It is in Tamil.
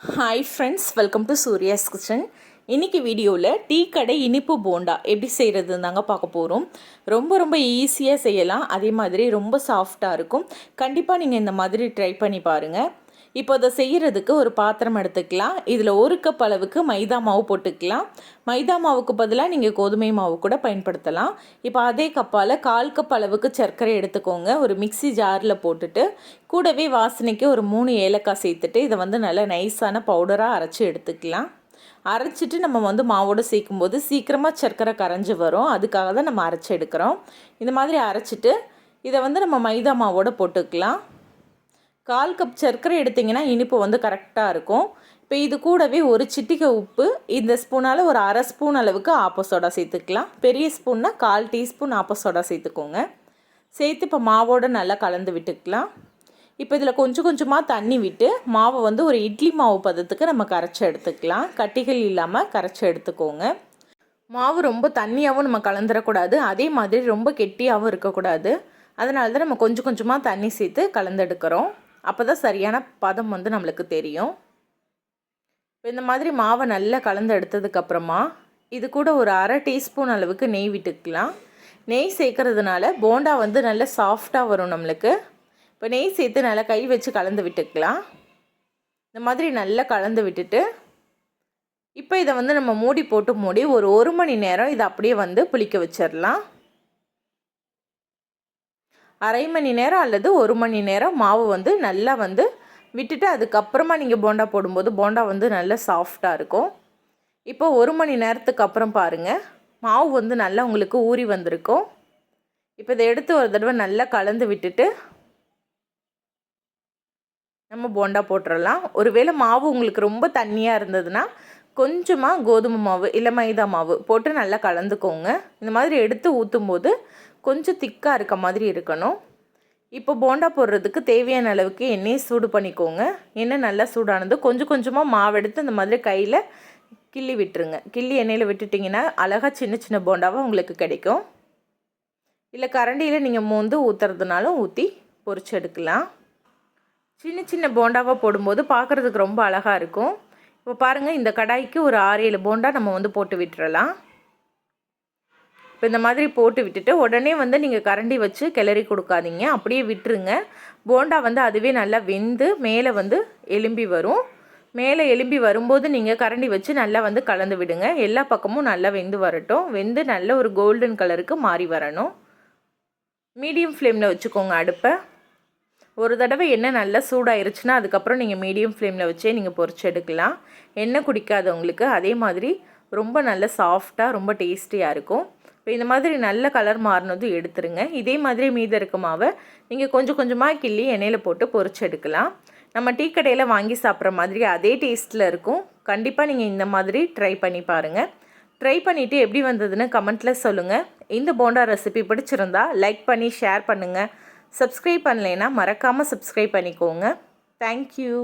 Hi friends welcome to Surya's kitchen இன்றைக்கி வீடியோவில் டீ கடை இனிப்பு போண்டா எப்படி செய்கிறது தாங்க பார்க்க போகிறோம் ரொம்ப ரொம்ப ஈஸியாக செய்யலாம். அதே மாதிரி ரொம்ப சாஃப்டாக இருக்கும். கண்டிப்பாக நீங்கள் இந்த மாதிரி ட்ரை பண்ணி பாருங்கள் இப்போ அதை செய்கிறதுக்கு ஒரு பாத்திரம் எடுத்துக்கலாம். இதில் ஒரு கப் அளவுக்கு மைதா மாவு போட்டுக்கலாம். மைதா மாவுக்கு பதிலாக நீங்கள் கோதுமை மாவு கூட பயன்படுத்தலாம். இப்போ அதே கப்பால் கால் கப் அளவுக்கு சர்க்கரை எடுத்துக்கோங்க. ஒரு மிக்சி ஜாரில் போட்டுட்டு கூடவே வாசனைக்கு ஒரு மூணு ஏலக்காய் சேர்த்துட்டு இதை வந்து நல்லா நைஸான பவுடராக அரைச்சி எடுத்துக்கலாம். அரைச்சிட்டு நம்ம வந்து மாவோடு சேர்க்கும்போது சீக்கிரமாக சர்க்கரை கரைஞ்சி வரும். அதுக்காக தான் நம்ம அரைச்சி எடுக்கிறோம். இந்த மாதிரி அரைச்சிட்டு இதை வந்து நம்ம மைதா மாவோடு போட்டுக்கலாம். கால் கப் சர்க்கரை எடுத்திங்கன்னா இனிப்பு வந்து கரெக்டாக இருக்கும். இப்போ இது கூடவே ஒரு சிட்டிகை உப்பு இந்த ஸ்பூனால் ஒரு அரை ஸ்பூன் அளவுக்கு ஆப்போசோடா சேர்த்துக்கலாம். பெரிய ஸ்பூன்னா கால் டீஸ்பூன் ஆப்போசோடா சேர்த்துக்கோங்க. சேர்த்து இப்போ மாவோடு நல்லா கலந்து விட்டுக்கலாம். இப்போ இதில் கொஞ்சம் கொஞ்சமாக தண்ணி விட்டு மாவை வந்து ஒரு இட்லி மாவு பதத்துக்கு நம்ம கரைச்சி எடுத்துக்கலாம். கட்டிகள் இல்லாமல் கரைச்சி எடுத்துக்கோங்க. மாவு ரொம்ப தண்ணியாகவும் நம்ம கலந்துடக்கூடாது அதே மாதிரி ரொம்ப கெட்டியாகவும் இருக்கக்கூடாது. அதனால தான் நம்ம கொஞ்சம் கொஞ்சமாக தண்ணி சேர்த்து கலந்தெடுக்கிறோம். அப்போ தான் சரியான பதம் வந்து நம்மளுக்கு தெரியும். இப்போ இந்த மாதிரி மாவை நல்லா கலந்து எடுத்ததுக்கப்புறமா இது கூட ஒரு அரை டீஸ்பூன் அளவுக்கு நெய் விட்டுக்கலாம். நெய் சேர்க்கறதுனால போண்டா வந்து நல்லா சாஃப்டாக வரும் நம்மளுக்கு. இப்போ நெய் சேர்த்து நல்லா கை வச்சு கலந்து விட்டுக்கலாம். இந்த மாதிரி நல்லா கலந்து விட்டுட்டு இப்போ இதை வந்து நம்ம மூடி போட்டு மூடி ஒரு ஒரு மணி நேரம் இதை அப்படியே வந்து புளிக்க வச்சிடலாம். அரை மணி நேரம் அல்லது ஒரு மணி நேரம் மாவு வந்து நல்லா வந்து விட்டுட்டு அதுக்கப்புறமா நீங்கள் போண்டா போடும்போது போண்டா வந்து நல்லா சாஃப்டாக இருக்கும். இப்போ ஒரு மணி நேரத்துக்கு அப்புறம் பாருங்கள் மாவு வந்து நல்லா உங்களுக்கு ஊறி வந்திருக்கும். இப்போ இதை எடுத்து ஒரு தடவை நல்லா கலந்து விட்டுட்டு நம்ம போண்டா போட்டுடலாம் ஒருவேளை மாவு உங்களுக்கு ரொம்ப தண்ணியாக இருந்ததுன்னா கொஞ்சமாக கோதுமை மாவு இல்லை மைதா மாவு போட்டு நல்லா கலந்துக்கோங்க. இந்த மாதிரி எடுத்து ஊற்றும் போது கொஞ்சம் திக்காக இருக்க மாதிரி இருக்கணும். இப்போ போண்டா போடுறதுக்கு தேவையான அளவுக்கு எண்ணெயை சூடு பண்ணிக்கோங்க. எண்ணெய் நல்லா சூடானது கொஞ்சம் கொஞ்சமாக மாவெடுத்து அந்த இந்த மாதிரி கையில் கிள்ளி விட்டுருங்க. கிள்ளி எண்ணெயில் விட்டுட்டிங்கன்னா அழகாக சின்ன சின்ன போண்டாவாக உங்களுக்கு கிடைக்கும். இல்லை கரண்டியில் நீங்கள் மோந்து ஊற்றுறதுனாலும் ஊற்றி பொறிச்சு எடுக்கலாம். சின்ன சின்ன போண்டாவாக போடும்போது பார்க்குறதுக்கு ரொம்ப அழகாக இருக்கும். இப்போ பாருங்கள் இந்த கடாய்க்கு ஒரு ஆறு ஏழு போண்டா நம்ம வந்து போட்டு விட்டுறலாம். இப்போ இந்த மாதிரி போட்டு விட்டுட்டு உடனே வந்து நீங்கள் கரண்டி வச்சு கிளறி கொடுக்காதீங்க. அப்படியே விட்டுருங்க. போண்டா வந்து அதுவே நல்லா வெந்து மேலே வந்து எலும்பி வரும். மேலே எலும்பி வரும்போது நீங்கள் கரண்டி வச்சு நல்லா வந்து கலந்து விடுங்க. எல்லா பக்கமும் நல்லா வெந்து வரட்டும். வெந்து நல்ல ஒரு கோல்டன் கலருக்கு மாறி வரணும். மீடியம் ஃப்ளேமில் வச்சுக்கோங்க அடுப்பை. ஒரு தடவை எண்ணெய் நல்லா சூடாயிருச்சுன்னா அதுக்கப்புறம் நீங்கள் மீடியம் ஃப்ளேமில் வச்சே நீங்கள் பொறிச்சு எடுக்கலாம். எண்ணெய் குடிக்காதவங்களுக்கு அதே மாதிரி ரொம்ப நல்ல சாஃப்டாக ரொம்ப டேஸ்டியாக இருக்கும். இப்போ இந்த மாதிரி நல்ல கலர் மாறினதும் எடுத்துருங்க. இதே மாதிரி மீதம் இருக்க மாவை நீங்கள் கொஞ்சம் கொஞ்சமாக கிள்ளி எண்ணெயில் போட்டு பொறிச்சு எடுக்கலாம். நம்ம டீ கடையில் வாங்கி சாப்பிட்ற மாதிரி அதே டேஸ்ட்டில் இருக்கும். கண்டிப்பாக நீங்கள் இந்த மாதிரி ட்ரை பண்ணி பாருங்கள் ட்ரை பண்ணிவிட்டு எப்படி வந்ததுன்னு கமெண்ட்டில் சொல்லுங்கள் இந்த போண்டா ரெசிபி பிடிச்சிருந்தா லைக் பண்ணி ஷேர் பண்ணுங்கள் சப்ஸ்கிரைப் பண்ணலைன்னா மறக்காமல் சப்ஸ்கிரைப் பண்ணிக்கோங்க. தேங்க்யூ